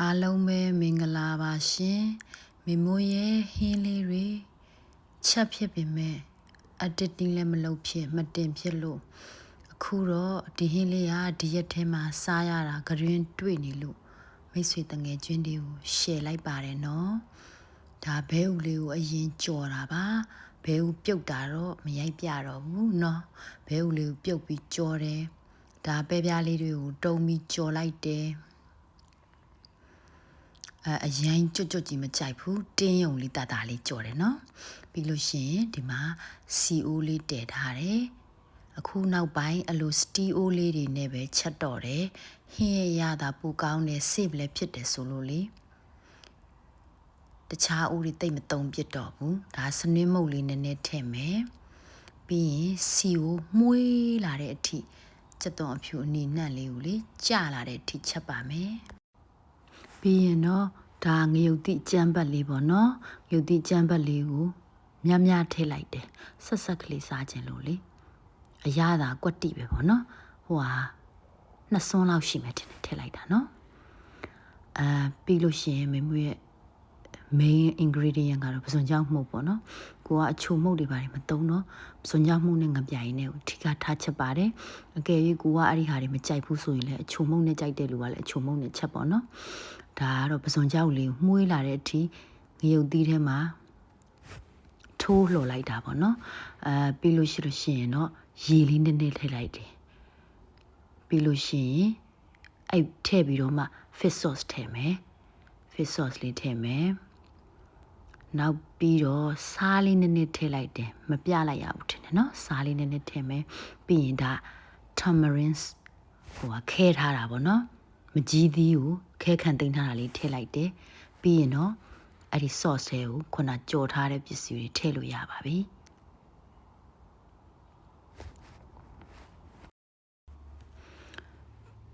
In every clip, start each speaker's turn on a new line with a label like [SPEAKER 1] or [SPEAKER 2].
[SPEAKER 1] အားလုံးပဲမင်္ဂလာပါရှင်မိမိုးရဲ့ဟင်းလေးတွေချက်ဖြစ်ပေမဲ့အတတစ်တင်းလည်းမလုပ်ဖြစ်မတင်ဖြစ်လို့အခုတော့ဒီဟင်းလေးကဒီရက်ထဲမှာစားရတာဂရင်တွေ့နေလို့မိတ်ဆွေတငယ်ချင်းတွေကိုရှယ်လိုက်ပါတယ်နော်ဒါဘဲဦးလေးကိုအရင်ကြော်တာပါဘဲဦးပြုတ်တာတော့မရိုက်ပြတော့ဘူးเนาะဘဲဦးလေးကိုပြုတ်ပြီးကြော်တယ်ဒါပဲပြားလေးတွေကိုတုံပြီးကြော်လိုက်တယ် အအရင်ကြွကြွကြီးမကြိုက်ဘူးတင်းယုံလေးတတလေးကြော်တယ်နော်ပြီးလို့ရှိရင်ဒီမှာ CO လေးတည်ထားတယ်အခုနောက်ပိုင်းအလိုစတီအိုလေးတွေနဲ့ပဲချက်တော့တယ်ဟင်းရရတာပူကောင်းတယ်စေ့လည်းဖြစ်တယ်ဆိုလို့လေတခြားအိုးတွေတိတ်မတုံပြစ်တော့ဘူးဒါစနွင်းမုတ်လေးနည်းနည်းထည့်မယ်ပြီးရင် CO မှုေးလာတဲ့အထိစက်သွန်အဖြူအနီနှံ့လေးကိုလေကြာလာတဲ့အထိချက်ပါမယ် ပြီးရင်တော့ဒါငရုတ်တိကြမ်းပတ်လေးပေါ့နော်ငရုတ်တိကြမ်းပတ်လေးကိုမြမြထည့်လိုက်တယ်ဆက်ဆက်ကလေးစားခြင်းလို့လေအရသာကွက်တိပဲပေါ့နော်ဟိုဟာနှစ်စွန်းလောက်ရှိမယ်ထင်တယ်ထည့်လိုက်တာနော်အာပြီးလို့ရှိရင်မမွေရဲ့ main ingredient ကတော့ပစွန်ကြောင့်မှုပေါ့နော်ကိုကအချိုမှုတ်တွေပါတယ်မသုံးတော့ပစွန်ကြောင့်မှုနဲ့ငပြိုင်နဲ့ကိုထိကထားချက်ပါတယ်အကယ်၍ကိုကအဲ့ဒီဟာတွေမကြိုက်ဘူးဆိုရင်လည်းအချိုမှုတ်နဲ့ကြိုက်တဲ့လူကလည်းအချိုမှုတ်နဲ့ချက်ပေါ့နော်ဒါကတော့ပစွန်ကြောင့်လေးကိုမှုေးလာတဲ့အထိငရုတ်သီးထဲမှာထိုးလှော်လိုက်တာပေါ့နော်အဲပြီးလို့ရှိလို့ရှိရင်တော့ရေလေးနည်းနည်းထည့်လိုက်တယ်ပြီးလို့ရှိရင်အဲ့ထည့်ပြီးတော့မှ fish sauce ထည့်မယ် fish sauce လေးထည့်မယ် နောက်ပြီးတော့စားလေးနည်းနည်းထည့်လိုက်တယ်မပြလိုက်ရဘူးထင်တယ်နော်စားလေးနည်းနည်းထည့်မယ်ပြီးရင်ဒါ tamarind ဟိုကခဲထားတာပေါ့နော်မကြီးသီးကိုခဲခံသိမ်းထားတာလေးထည့်လိုက်တယ်ပြီးရင်တော့အဲ့ဒီ sauce ထဲကိုခုနကြော်ထားတဲ့ပစ္စည်းတွေထည့်လို့ရပါပြီ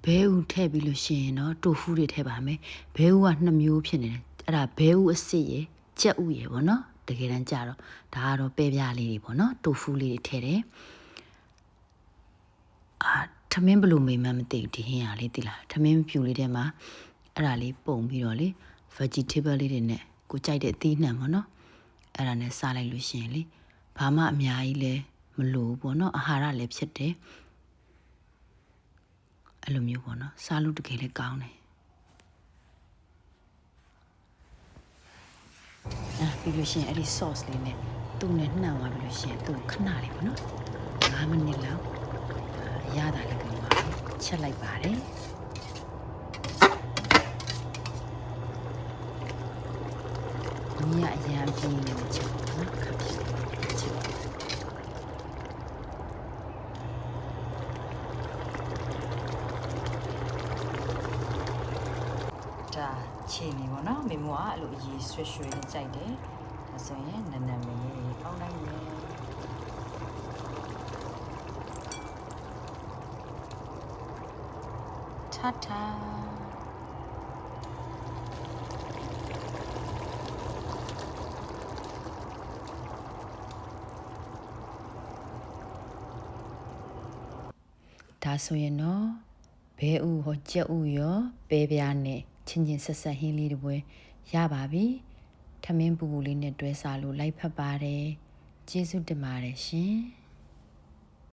[SPEAKER 1] ဘဲဦးထည့်ပြီးလို့ရှိရင်တော့တိုဖူးတွေထည့်ပါမယ်ဘဲဦးကနှစ်မျိုးဖြစ်နေတယ်အဲ့ဒါဘဲဦးအစ်စ်ရယ် ကြက်ဥရယ်ပေါ့နော်တကယ်တမ်းကြတော့ဒါကတော့ပဲပြားလေးတွေပေါ့နော်တိုဖူးလေးတွေထည့်တယ်အာထမင်းဘလို့မိမှန်းမသိဘူးဒီဟင်းရလေးသိလားထမင်းဖြူလေးထဲမှာအဲ့ဒါလေးပုံပြီးတော့လေ vegetable လေးတွေနဲ့ကိုကြိုက်တဲ့အသီးနှံပေါ့နော်အဲ့ဒါနဲ့စားလိုက်လို့ရှိရင်လေဘာမှအများကြီးလဲမလိုဘူးပေါ့နော်အာဟာရလည်းဖြစ်တယ်အဲ့လိုမျိုးပေါ့နော်စားလို့တကယ်လည်းကောင်းတယ် အာပြီးလို့ရှိရင်အဲ့ဒီ sauce လေးနဲ့သူ့နဲ့နှံသွားပြီးလို့ရှိရင်သူ့ခဏလေးပေါ့နော်5မိနစ်လောက်အရသာလေးကောင်းပါချက်လိုက်ပါတယ်မြအရန်ပြင်းနေမှာချက်နော်ခပ်ဖြစ်ချက် ဒါချီနေပေါ့နော်မေမိုကအဲ့လိုအရေးဆွဲရွှဲနဲ့ကြိုက်တယ်ဒါဆိုရင်နနမေအောင်းနိုင်မယ်ထထဒါဆိုရင်တော့ဘဲဥဟောကြက်ဥရောပဲပြားနဲ့ ချင်းချင်းဆက်ဆက်ဟင်းလေးတွေပွဲရပါပြီထမင်းပူပူလေးနဲ့တွဲစားလို့လိုက်ဖက်ပါတယ်ကျေးဇူးတင်ပါတယ်ရှင်